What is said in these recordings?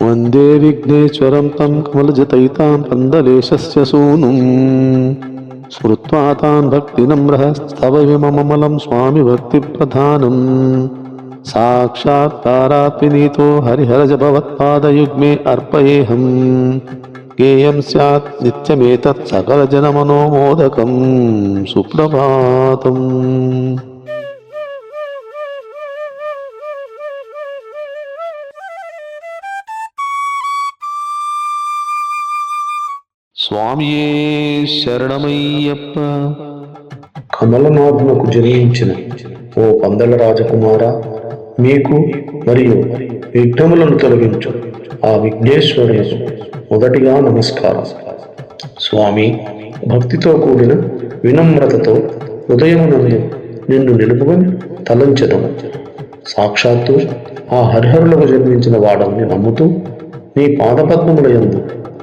వందే విఘ్నేశ్వరం తం కమలజతైతాం పందలేశస్య సూనుం స్మృత్వా తాన్ భక్తినమ్రः స్తవ విమమమలం స్వామి భక్తిప్రధానం సాక్షాత్ తారాత్ వినీతో హరిహరజ భవత్పాదయుగ్మే అర్పయేహం గేయం స్యాత్ నిత్యమేతత్ సకలజనమనోమోదకం సుప్రభాతం. స్వామియే శరణమయ్యప్ప. కమలనాథునకు జన్మించిన ఓ పందల రాజకుమార మీకు మరియు విఘ్నములను తొలగించు. ఆ విఘ్నేశ్వరుడు మొదటిగా నమస్కారం. స్వామి భక్తితో కూడిన వినమ్రతతో ఉదయమునందు నిన్ను నిలుపుకొని తలంచదము సాక్షాత్తు ఆ హరిహరులకు జన్మించిన వాడని నమ్ముతూ నీ పాదపద్మముల యందు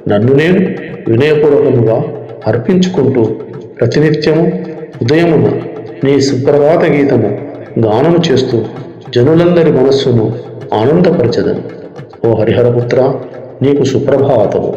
నన్ను నేను వినయపూర్వకముగా అర్పించుకుంటూ ప్రతినిత్యము ఉదయమున నీ సుప్రభాత గీతము గానము చేస్తూ జనులందరి మనస్సును ఆనందపరచదను. ఓ హరిహరపుత్ర నీకు సుప్రభాతము